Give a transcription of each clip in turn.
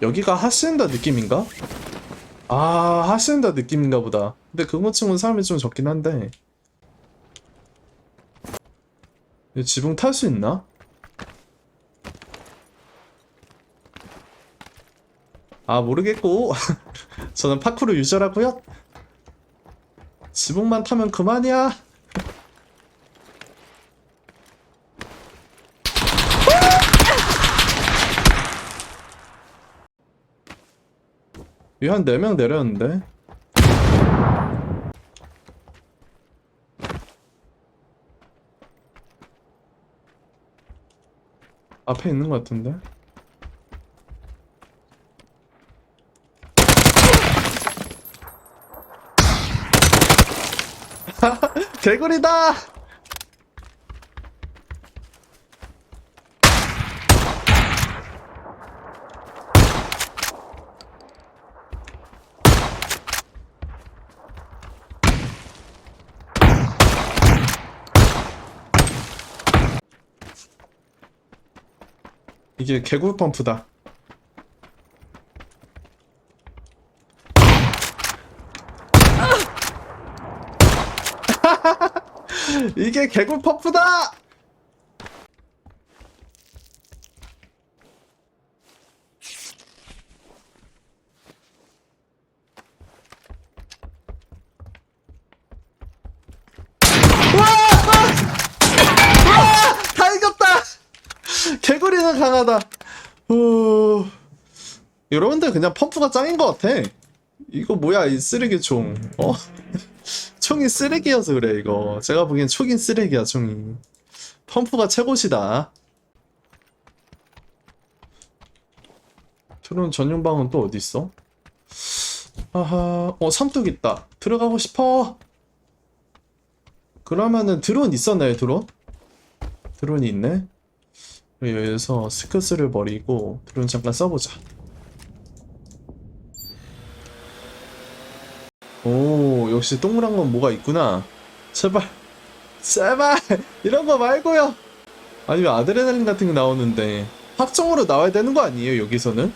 여기가 하시엔다 느낌인가? 아 하시엔다 느낌인가 보다. 근데 치고는 사람이 좀 적긴 한데. 이 지붕 탈 수 있나? 아 모르겠고. 저는 파쿠르 유저라고요? 지붕만 타면 그만이야 위 한 4명 내렸는데? 앞에 있는 것 같은데? 개구리다 이게 개굴 펌프다. 이게 개굴 펌프다! 다 이겼다! 개구리는 강하다. 어... 여러분들 그냥 펌프가 짱인 것 같아. 이거 뭐야 이 쓰레기 총. 어? 총이 쓰레기여서 그래 이거. 제가 보기엔 총인 쓰레기야 총이. 펌프가 최고시다. 트론 전용방은 또 어디 있어? 아하, 어 삼뚝 있다. 들어가고 싶어. 그러면은 드론 있었나요 드론? 드론이 있네. 여기서 스크스를 버리고 드론 잠깐 써보자. 오, 역시 동그란 건 뭐가 있구나. 제발, 제발 이런 거 말고요. 아니 면 아드레날린 같은 게 나오는데 확정으로 나와야 되는 거 아니에요? 여기서는?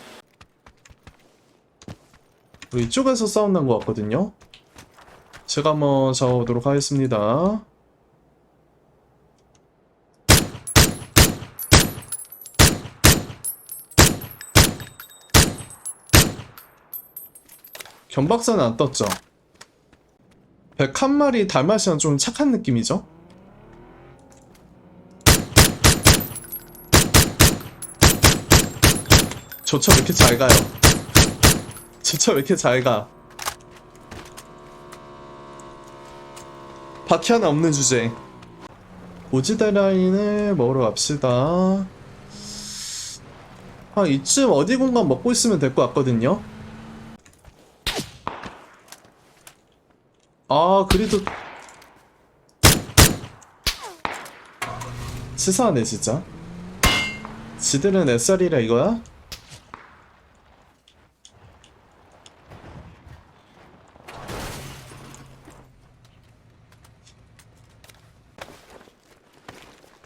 우리 이쪽에서 난것 같거든요. 제가 한번 잡아보도록 하겠습니다. 견박사는 안 떴죠. 101마리 달마시안 좀 착한 느낌이죠? 저 차 왜 이렇게 잘 가요? 저 차 왜 이렇게 잘 가? 바퀴 하나 없는 주제. 오지데라인을 먹으러 갑시다. 아, 이쯤 어디 공간 먹고 있으면 될 것 같거든요? 아 그래도 치사하네 진짜 지들은 SR이라 이거야?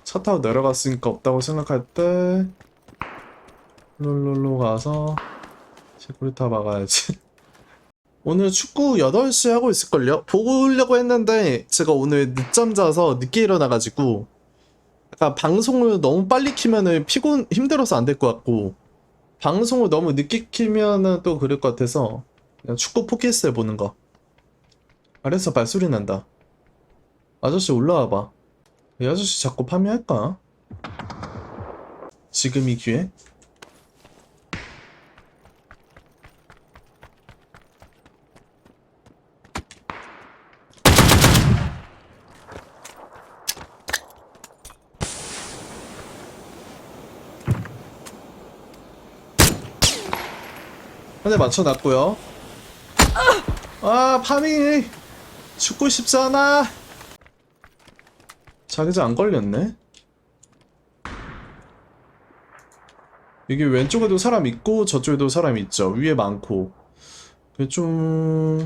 차 타고 내려갔으니까 없다고 생각할 때 롤롤로 가서 시쿠리타 막아야지 오늘 축구 8시에 하고 있을걸요? 보려고 했는데 제가 오늘 늦잠 자서 늦게 일어나가지고 약간 방송을 너무 빨리 키면은 피곤 힘들어서 안 될 것 같고 방송을 너무 늦게 키면은 또 그럴 것 같아서 그냥 축구 포켓스에 보는 거 아래서 발소리 난다 아저씨 올라와봐 이 아저씨 자꾸 파밍할까? 지금 이 기회? 한 대 맞춰놨고요. 아, 파밍이 죽고 싶잖아. 자기장 안 걸렸네. 여기 왼쪽에도 사람 있고 저쪽에도 사람 있죠. 위에 많고. 그게 좀...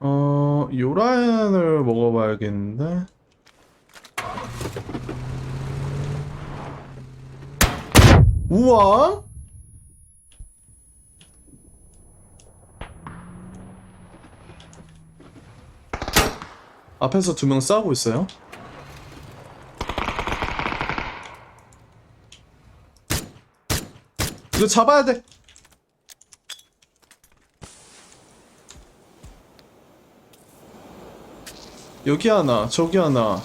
어... 요라얀을 먹어봐야겠는데? 우와 앞에서 두 명 싸우고 있어요 이거 잡아야 돼 여기 하나 저기 하나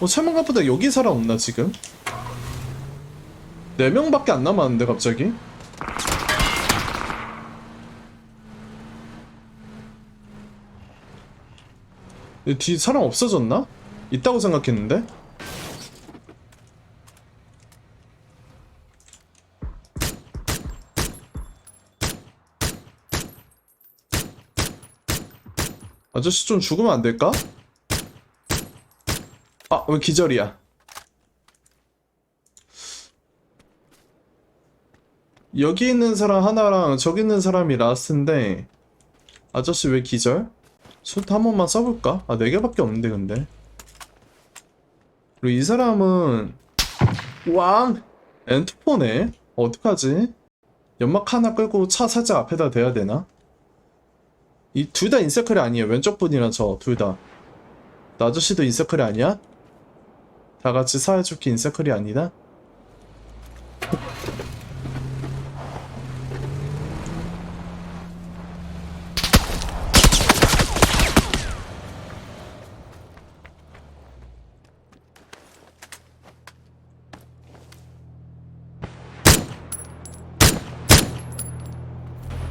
어 설명각보다 여기 사람 없나 지금? 4명밖에 안 남았는데 갑자기? 뒤 사람 없어졌나? 있다고 생각했는데? 아저씨 좀 죽으면 안 될까? 아, 왜 기절이야? 여기 있는 사람 하나랑 저기 있는 사람이 라스트인데 아저씨 왜 기절? 수트 한 번만 써볼까? 아, 네 개밖에 없는데 근데 그리고 이 사람은 왕! 엔트포네? 어떡하지? 연막 하나 끌고 차 살짝 앞에다 대야 되나? 이 둘 다 인서클이 아니에요 왼쪽 분이랑 저 둘 다 나 아저씨도 인서클이 아니야? 다 같이 사이좋게 인서클이 아니다?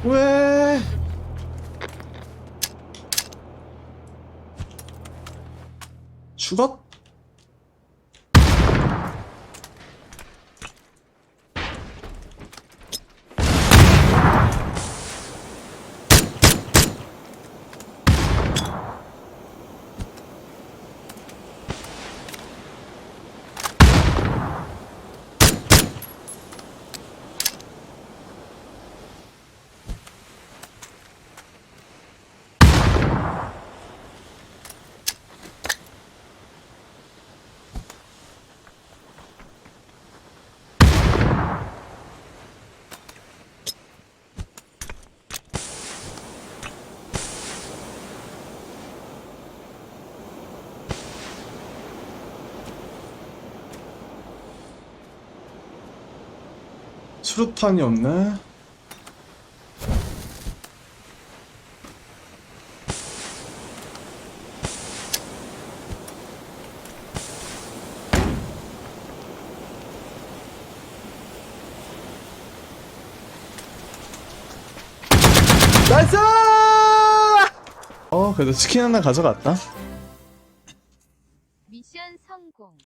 왜? 죽었? 수류탄이 없네. 나이스! 어, 그래도 치킨 하나 가져갔다.